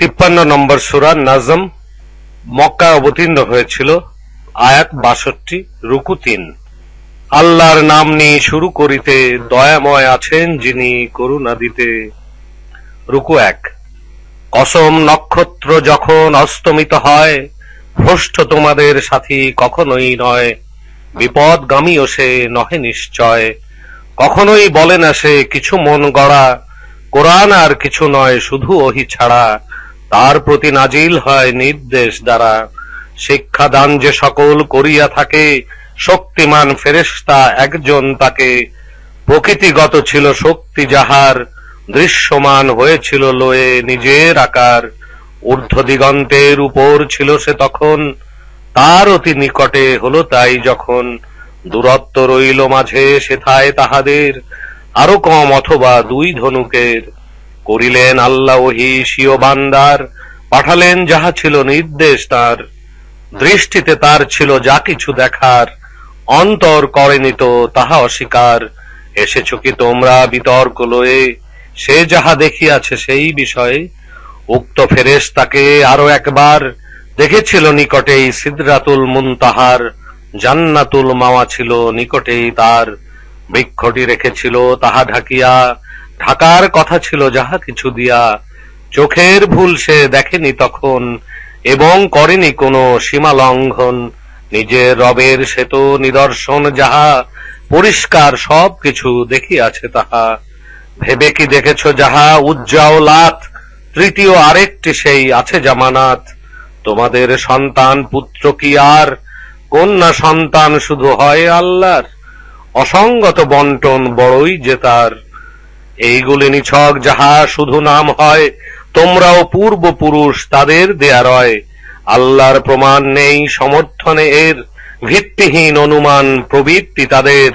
তিপ্পান্ন নম্বর সুরা নাজম মক্কায় অবতীর্ণ হয়েছিল আয়াত বাষট্টি, রুকু তিন। আল্লাহর নাম নিয়ে শুরু করিতে দয়াময় আছেন যিনি করুণা দিতে। রুকু এক। কসম নক্ষত্র যখন অস্তমিত হয়, ভ্রষ্ট তোমাদের সাথী কখনোই নয়। বিপদগামীও সে নহে নিশ্চয়। কখনোই বলে না সে, কিছু মন গড়া। কোরআন আর কিছু নয়, শুধু ওহি ছাড়া। তার প্রতি নাজিল হয় নির্দেশ দ্বারা। শিক্ষা দান যে সকল করিয়া থাকে, শক্তিমান ফেরেশতা একজন তাকে। প্রকৃতিগত ছিল শক্তি যাহার, দৃশ্যমান হয়েছিল লয়ে নিজের আকার। ঊর্ধ্ব দিগন্তের উপর ছিল সে তখন, তার অতি নিকটে হলো তাই যখন। দূরত্ব রইল মাঝে, সেথায় তাহাদের। আরও কম অথবা দুই ধনুকের। করিলেন আল্লাহ ওহি স্বীয় বান্দার, পাঠালেন যাহা ছিল নির্দেশ তার। দৃষ্টিতে তার ছিল যা কিছু দেখার, অন্তর করেনি তো তাহা অস্বীকার। এসেছ কি তোমরা বিতর্ক লয়ে? সে যাহা দেখিয়াছে সেই বিষয়ে। উক্ত ফেরেশ তাকে আরও একবার দেখেছিল নিকটেই সিদরাতুল মুনতাহার, জান্নাতুল মাওয়া ছিল নিকটেই তার। বৃক্ষটি রেখেছিল, তাহা ঢাকিয়া ঢাকার কথা ছিল যাহা, কিছু দিয়া চোখের ভুল সে দেখেনি তখন, এবং করেনি কোনো সীমা লঙ্ঘন। নিজের রবের সে তো নিদর্শন যাহা পরিষ্কার সব কিছু দেখিয়াছে তাহা। ভেবে কি দেখেছ যাহা উজ্জ্বলাত তৃতীয় আরেকটি সেই আছে জামানাত? তোমাদের সন্তান পুত্র কি আর? কন্যা সন্তান শুধু হয় আল্লাহর? অসঙ্গত বন্টন বড়ই যে তার। এইগুলি নিছক যাহা শুধু নাম হয়, তোমরাও পূর্বপুরুষ তাদের দেয়া রয়। আল্লাহর প্রমাণ নেই, সমর্থনে এর ভিত্তিহীন অনুমান প্রবৃত্তি তাদের।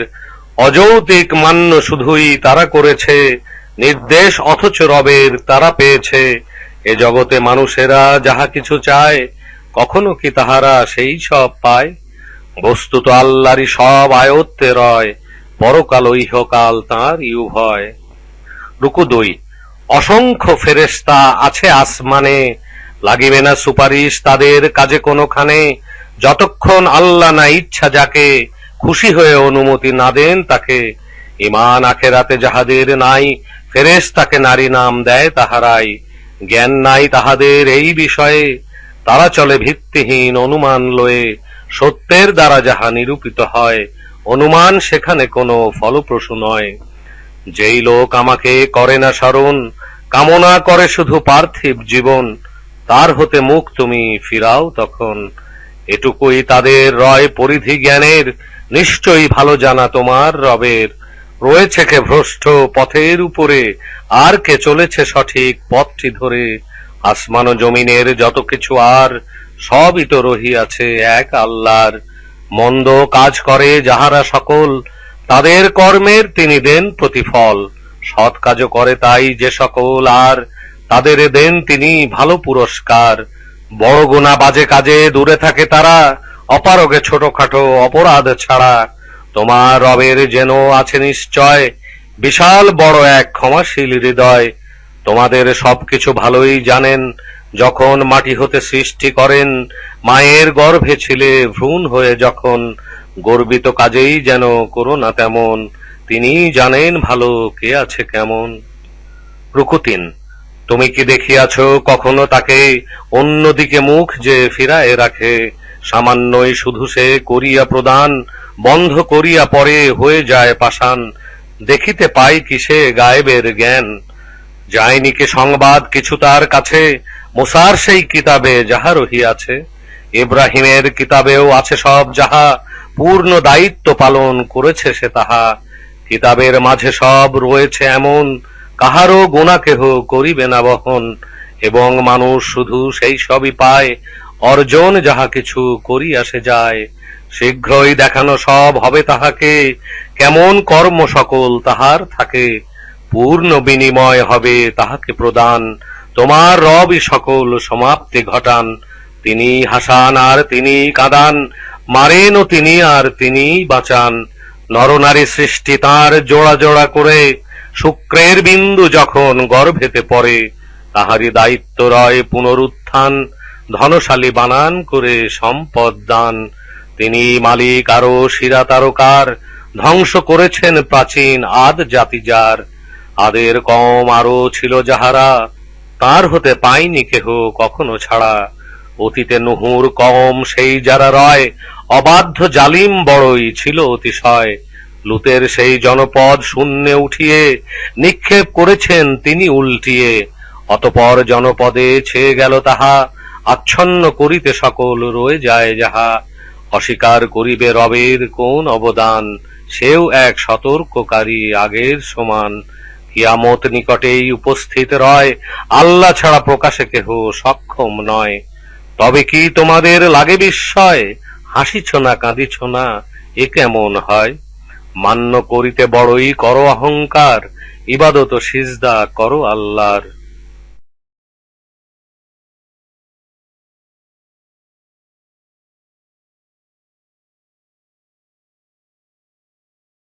অযৌতিক মান্য শুধুই তারা করেছে, নির্দেশ অথচ রবের তারা পেয়েছে। এ জগতে মানুষেরা যাহা কিছু চায়, কখনো কি তাহারা সেই সব পায়? বস্তুত আল্লাহরই সব আয়ত্তে রয়, পরকাল ইহকাল তাঁর উভয়। রুকু দুই অসংখ্য ফেরেশতা আছে আসমানে, লাগিবে না সুপারিশ তাদের কাজে কোনোখানে। যতক্ষণ আল্লাহ না ইচ্ছা যাকে, খুশি হয়ে অনুমতি না দেন তাকে। ইমান আখেরাতে যাহাদের নাই ফেরেশ তাকে নারী নাম দেয় তাহারাই। জ্ঞান নাই তাহাদের এই বিষয়ে, তারা চলে ভিত্তিহীন অনুমান লয়ে। সত্যের দ্বারা যাহা নিরূপিত হয়, অনুমান সেখানে কোনো ফলপ্রসূ নয়। যেই লোক আমাকে করে না স্মরণ কামনা করে শুধু পার্থিব জীবন, তার হতে মুখ তুমি ফিরাও তখন। এটুকুই তাদের রয় পরিধি জ্ঞানের, নিশ্চয়ই ভালো জানা তোমার রবের। রয়েছে কে ভ্রষ্ট পথের উপরে, আর কে চলেছে সঠিক পথটি ধরে। আসমান জমিনের যত কিছু আর, সবই তো রহিয়াছে এক আল্লাহর। মন্দ কাজ করে যাহারা সকল তাদের কর্মের তিনি দেন প্রতিফল। সৎ কাজও করে তাই যে সকল, আর তাদের দেন তিনি ভালো পুরস্কার। বড় গুণা বাজে কাজে দূরে থাকে তারা, অপারগে ছোটখাটো অপরাধ ছাড়া। তোমার রবের যেন আছে নিশ্চয়, বিশাল বড় এক ক্ষমাশীল হৃদয়। তোমাদের সবকিছু ভালোই জানেন, যখন মাটি হতে সৃষ্টি করেন, মায়ের গর্ভে ছিলে ভ্রূণ হয়ে যখন গর্বিত কাজেই যেন করো না তেমন। তিনি জানেন ভালো কে আছে কেমন। রুকুতিন, তুমি কি দেখিয়াছ কখনো তাকে অন্যদিকে মুখ যে ফিরায় রাখে? সামান্যই শুধু সে করিয়া প্রদান, বন্ধ করিয়া পরে হয়ে যায় পাষাণ। দেখিতে পাই কি সে গায়েবের জ্ঞান। যায়নি কি সংবাদ কিছু তার কাছে? মোসার সেই কিতাবে যাহা রহিয়াছে। ইব্রাহিমের কিতাবেও আছে সব যাহা। পূর্ণ দায়িত্ব পালন করেছে সে তাহা। কিতাবের মাঝে সব রয়েছে এমন, কাহারও গোনা করিবে না বহন। এবং মানুষ শুধু সেই সবই পায়, অর্জন যাহা কিছু করিয়া সে যায়। শীঘ্রই দেখানো সব হবে তাহাকে, কেমন কর্ম সকল তাহার থাকে। পূর্ণ বিনিময় হবে তাহাকে প্রদান, তোমার রবই সকল সমাপ্তি ঘটান। তিনি হাসান আর তিনি কাঁদান মারেন ও তিনি আর তিনি বাঁচান। নরনারী সৃষ্টি তার জোড়া জোড়া করে। শুক্রের বিন্দু যখন গর্ভেতে পড়ে, তাহারই দায়িত্ব রয় পুনরুত্থান, ধনশালী বানান করে সম্পদ দান। তিনি মালিক আরও শিরা তারকার, ধ্বংস করেছেন প্রাচীন আদ জাতি যার। আদের কম আরও ছিল যাহারা, তার হতে পায়নি কেহ কখনো ছাড়া। অতীতে নুহুর কম সেই যারা রয় অবাধ্য জালিম বড়ই ছিল অতিশয়। লুতের সেই জনপদ শূন্যে উঠিয়ে নিক্ষেপ করেছেন তিনি উল্টিয়ে। অতপর জনপদে ছেয়ে গেল তাহা, আচ্ছন্ন করিতে সকল রয়ে যায় যাহা। অস্বীকার করিবে রবের কোন অবদান, সেও এক সতর্ককারী আগের সমান। কিয়ামত নিকটেই উপস্থিত রয়, আল্লাহ ছাড়া প্রকাশে কেহ সক্ষম নয়। তবে কি তোমাদের লাগে বিস্ময়? হাসিছ না কাঁদিছ না এ কেমন হয়? মান্য করিতে বড়ই করো অহংকার, ইবাদত সিজদা করো আল্লাহর।